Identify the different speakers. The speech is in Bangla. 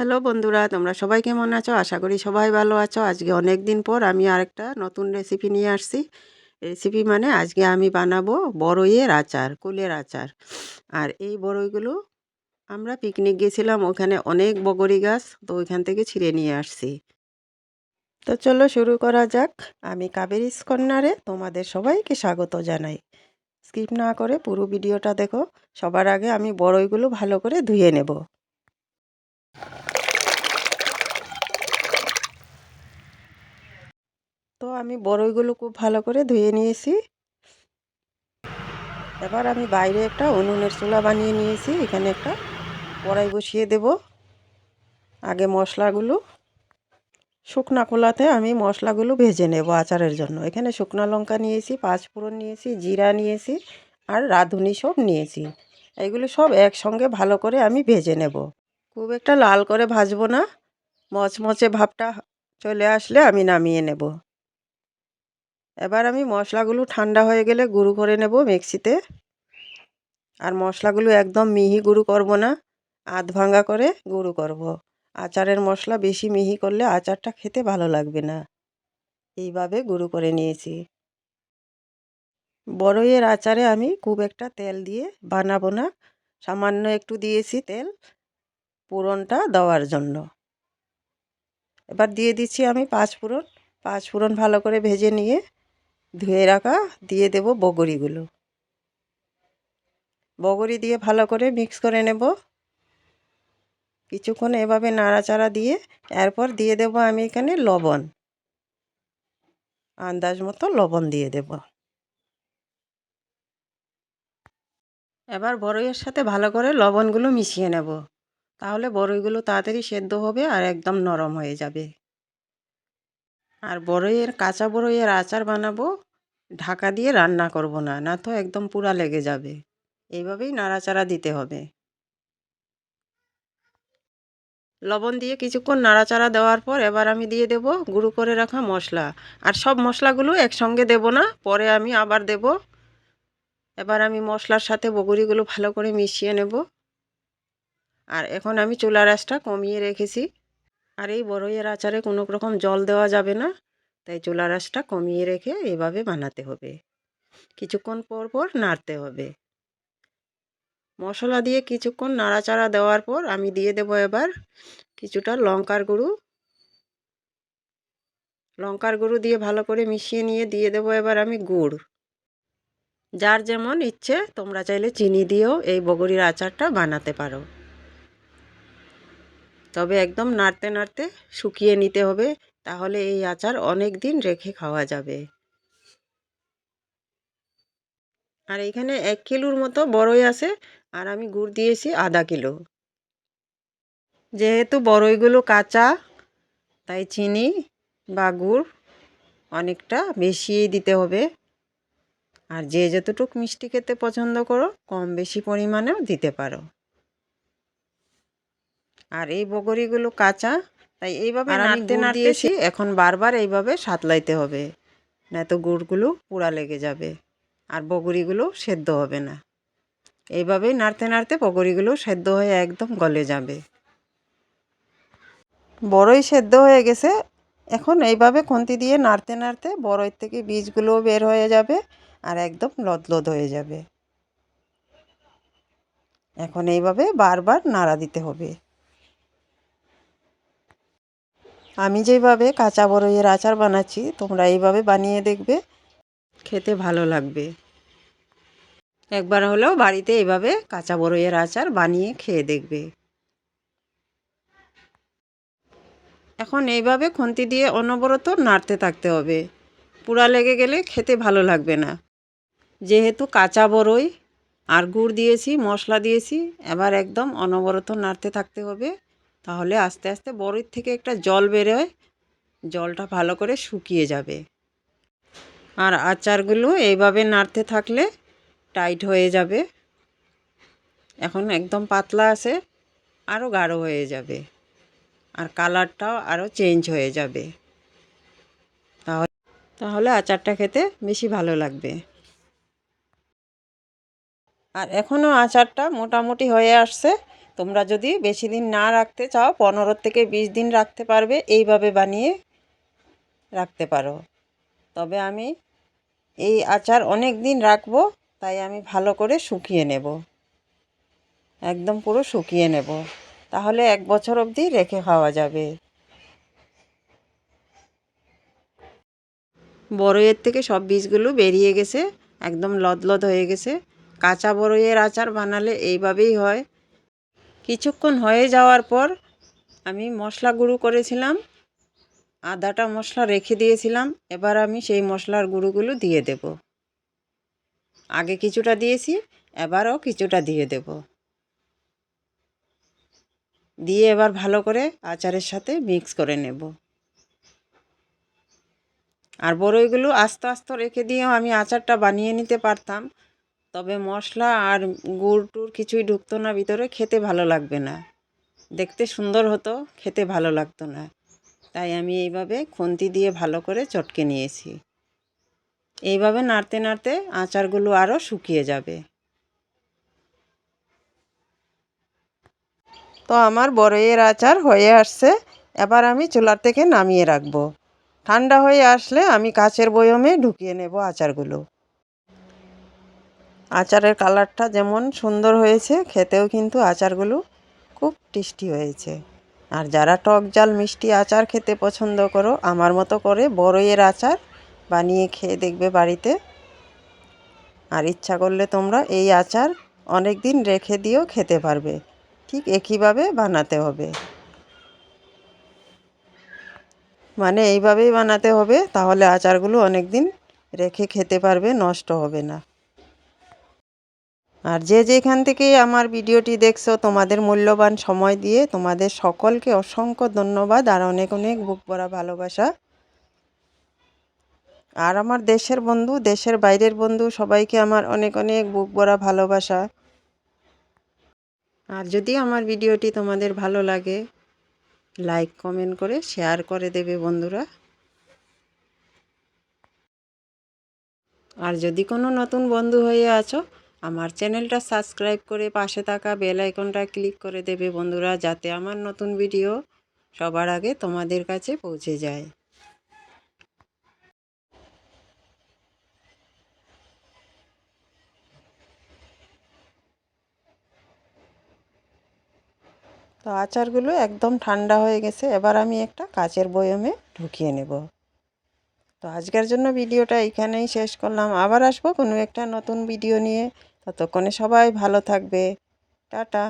Speaker 1: হ্যালো বন্ধুরা, তোমরা সবাই কেমন আছো? আশা করি সবাই ভালো আছো। আজকে অনেক দিন পর আমি আরেকটা নতুন রেসিপি নিয়ে আসছি। রেসিপি মানে আজকে আমি বানাবো বড়ইয়ের আচার, কুলের আচার। আর এই বড়ইগুলো আমরা পিকনিক গেছিলাম, ওখানে অনেক বগরি গাছ, তো ওইখান থেকে ছিঁড়ে নিয়ে আসছি। তো চলো শুরু করা যাক। আমি কাবেরি কর্নারে তোমাদের সবাইকে স্বাগত জানাই। স্কিপ না করে পুরো ভিডিওটা দেখো। সবার আগে আমি বড়ইগুলো ভালো করে ধুয়ে নেব তো আমি বড়ইগুলো খুব ভালো করে ধুয়ে নিয়েছি। এবার আমি বাইরে একটা উনুনের চুলা বানিয়ে নিয়েছি। এখানে একটা কড়াই বসিয়ে দেব। আগে মশলাগুলো শুকনা খোলাতে আমি মশলাগুলো ভেজে নেব আচারের জন্য। এখানে শুকনো লঙ্কা নিয়েছি, পাঁচ ফোড়ন নিয়েছি, জিরা নিয়েছি আর রাঁধুনি সব নিয়েছি। এগুলো সব একসঙ্গে ভালো করে আমি ভেজে নেব। খুব একটা লাল করে ভাজবো না। মচমচে ভাবটা চলে আসলে আমি নামিয়ে নেব। এবার আমি মশলাগুলো ঠান্ডা হয়ে গেলে গুঁড়ো করে নেব মিক্সিতে। আর মশলাগুলো একদম মিহি গুঁড়ো করব না, আধ ভাঙ্গা করে গুঁড়ো করব। আচারের মশলা বেশি মিহি করলে আচারটা খেতে ভালো লাগবে না। এইভাবে গুঁড়ো করে নিয়েছি। বড়ইয়ের আচারে আমি খুব একটা তেল দিয়ে বানাবো না, সামান্য একটু দিয়েছি তেল পুরনটা দেওয়ার জন্য। এবার দিয়ে দিচ্ছি আমি পাঁচ ফোড়ন পাঁচ ফোড়ন ভালো করে ভেজে নিয়ে ধুয়ে রাখা, দিয়ে দেব বগরিগুলো। বগরি দিয়ে ভালো করে মিক্স করে নেব। কিছুক্ষণ এভাবে নাড়াচাড়া দিয়ে, এরপর দিয়ে দেব আমি এখানে লবণ। আন্দাজ মতো লবণ দিয়ে দেব। এবার বড়ইয়ের সাথে ভালো করে লবণগুলো মিশিয়ে নেব। তাহলে বড়ইগুলো তাড়াতাড়ি সেদ্ধ হবে আর একদম নরম হয়ে যাবে। আর বড়ইয়ের, কাঁচা বড়ইয়ের আচার বানাবো, ঢাকা দিয়ে রান্না করব না না তো একদম পুরা লেগে যাবে। এইভাবেই নাড়াচাড়া দিতে হবে। লবণ দিয়ে কিছুক্ষণ নাড়াচাড়া দেওয়ার পর এবার আমি দিয়ে দেব গুঁড়ো করে রাখা মশলা। আর সব মশলাগুলো একসঙ্গে দেব না, পরে আমি আবার দেব। এবার আমি মশলার সাথে বগুড়িগুলো ভালো করে মিশিয়ে নেব। আর এখন আমি চুলা রাসটা কমিয়ে রেখেছি। আর এই বড়ইয়ের আচারে কোনো রকম জল দেওয়া যাবে না। তাই চুলা রাসটা কমিয়ে রেখে এভাবে বানাতে হবে। কিছুক্ষণ পর পর নাড়তে হবে। মশলা দিয়ে কিছুক্ষণ নাড়াচাড়া দেওয়ার পর আমি দিয়ে দেব এবার কিছুটা লঙ্কার গুঁড়ো। লঙ্কার গুঁড়ো দিয়ে ভালো করে মিশিয়ে নিয়ে দিয়ে দেব এবার আমি গুড়। যার যেমন ইচ্ছে তোমরা চাইলে চিনি দিয়েও এই বগরির আচারটা বানাতে পারো। তবে একদম নাড়তে নাড়তে শুকিয়ে নিতে হবে, তাহলে এই আচার অনেক দিন রেখে খাওয়া যাবে। আর এখানে এক কিলোর মতো বড়ই আছে, আর আমি গুড় দিয়েছি আধা কিলো। যেহেতু বড়ইগুলো কাঁচা, তাই চিনি বা গুড় অনেকটা বেশিই দিতে হবে। আর যে যতটুকু মিষ্টি খেতে পছন্দ করো, কম বেশি পরিমাণেও দিতে পারো। আর এই বগরিগুলো কাঁচা তাই এইভাবে নাড়তে নাড়তেছি এখন বারবার এইভাবে সাতলাইতে হবে। না তো গুড়গুলো পোড়া লেগে যাবে আর বগরিগুলো সেদ্ধ হবে না। এইভাবেই নাড়তে নাড়তে বগরিগুলো সেদ্ধ হয়ে একদম গলে যাবে। বড়ই সেদ্ধ হয়ে গেছে। এখন এইভাবে খুন্তি দিয়ে নাড়তে নাড়তে বড়ই থেকে বীজগুলোও বের হয়ে যাবে আর একদম লদলদ হয়ে যাবে। এখন এইভাবে বারবার নাড়া দিতে হবে। আমি যেভাবে কাঁচা বড়ইয়ের আচার বানাচ্ছি, তোমরা এইভাবে বানিয়ে দেখবে। খেতে ভালো লাগবে। একবার হলেও বাড়িতে এইভাবে কাঁচা বড়ইয়ের আচার বানিয়ে খেয়ে দেখবে। এখন এইভাবে খুন্তি দিয়ে অনবরত নাড়তে থাকতে হবে। পুরা লেগে গেলে খেতে ভালো লাগবে না। যেহেতু কাঁচা বড়ই, আর গুড় দিয়েছি, মশলা দিয়েছি, এবার একদম অনবরত নাড়তে থাকতে হবে। তাহলে আস্তে আস্তে বড়ির থেকে একটা জল বেরোয়, জলটা ভালো করে শুকিয়ে যাবে। আর আচারগুলো এইভাবে নাড়তে থাকলে টাইট হয়ে যাবে। এখন একদম পাতলা আছে, আরও গাঢ় হয়ে যাবে। আর কালারটাও আরও চেঞ্জ হয়ে যাবে। তাহলে তাহলে আচারটা খেতে বেশি ভালো লাগবে। আর এখনও আচারটা মোটামুটি হয়ে আসছে। তোমরা যদি বেশি দিন না রাখতে চাও, পনেরো থেকে বিশ দিন রাখতে পারবে, এইভাবে বানিয়ে রাখতে পারো। তবে আমি এই আচার অনেক দিন রাখব, তাই আমি ভালো করে শুকিয়ে নেব। একদম পুরো শুকিয়ে নেব। তাহলে এক বছর অবধি রেখে খাওয়া যাবে। বড়ইয়ের থেকে সব বীজগুলো বেরিয়ে গেছে, একদম লদলদ হয়ে গেছে। কাঁচা বড়ইয়ের আচার বানালে এইভাবেই হয়। কিছুক্ষণ হয়ে যাওয়ার পর আমি মশলা গুঁড়ো করেছিলাম, আদাটা মশলা রেখে দিয়েছিলাম, এবার আমি সেই মশলার গুঁড়োগুলো দিয়ে দেব। আগে কিছুটা দিয়েছি, এবারও কিছুটা দিয়ে দেব। দিয়ে এবার ভালো করে আচারের সাথে মিক্স করে নেব। আর বড়ইগুলো আস্তে আস্তে রেখে দিয়েও আমি আচারটা বানিয়ে নিতে পারতাম। তবে মশলা আর গুড় টুড় কিছুই ঢুকতো না ভিতরে, খেতে ভালো লাগবে না। দেখতে সুন্দর হতো, খেতে ভালো লাগতো না। তাই আমি এইভাবে খুন্তি দিয়ে ভালো করে চটকে নিয়েছি। এইভাবে নাড়তে নাড়তে আচারগুলো আরও শুকিয়ে যাবে। তো আমার বড়ইয়ের আচার হয়ে আসছে, এবার আমি চুলার থেকে নামিয়ে রাখব। ঠান্ডা হয়ে আসলে আমি কাচের বয়মে ঢুকিয়ে নেব আচারগুলো। আচারের কালারটা যেমন সুন্দর হয়েছে, খেতেও কিন্তু আচারগুলো খুব টেস্টি হয়েছে। আর যারা টক জাল মিষ্টি আচার খেতে পছন্দ করো, আমার মতো করে বড়ইয়ের আচার বানিয়ে খেয়ে দেখবে বাড়িতে। আর ইচ্ছা করলে তোমরা এই আচার অনেক দিন রেখে দিয়েও খেতে পারবে। ঠিক একইভাবে বানাতে হবে। মানে এইভাবেই বানাতে হবে, তাহলে আচারগুলো অনেক দিন রেখে খেতে পারবে, নষ্ট হবে না। আর যে যেখান থেকে আমার ভিডিওটি দেখছ, তোমাদের মূল্যবান সময় দিয়ে তোমাদের সকলকে অসংখ্য ধন্যবাদ আর অনেক অনেক বুক ভরা ভালোবাসা। আর আমার দেশের বন্ধু, দেশের বাইরের বন্ধু, সবাইকে আমার অনেক অনেক বুক ভরা ভালোবাসা। আর যদি আমার ভিডিওটি তোমাদের ভালো লাগে, লাইক, কমেন্ট করে শেয়ার করে দেবে বন্ধুরা। আর যদি কোনো নতুন বন্ধু হয়ে আছো আমার চ্যানেলটা সাবস্ক্রাইব করে পাশে থাকা বেল আইকনটা ক্লিক করে দেবে বন্ধুরা, যাতে আমার নতুন ভিডিও সবার আগে তোমাদের কাছে পৌঁছে যায়। তো আচারগুলো একদম ঠান্ডা হয়ে গেছে, এবার আমি একটা কাচের বয়মে ঢুকিয়ে নেব। তো আজকের জন্য ভিডিওটা এখানেই শেষ করলাম। আবার আসব কোনো একটা নতুন ভিডিও নিয়ে। ততক্ষণে সবাই ভালো থাকবে। টাটা।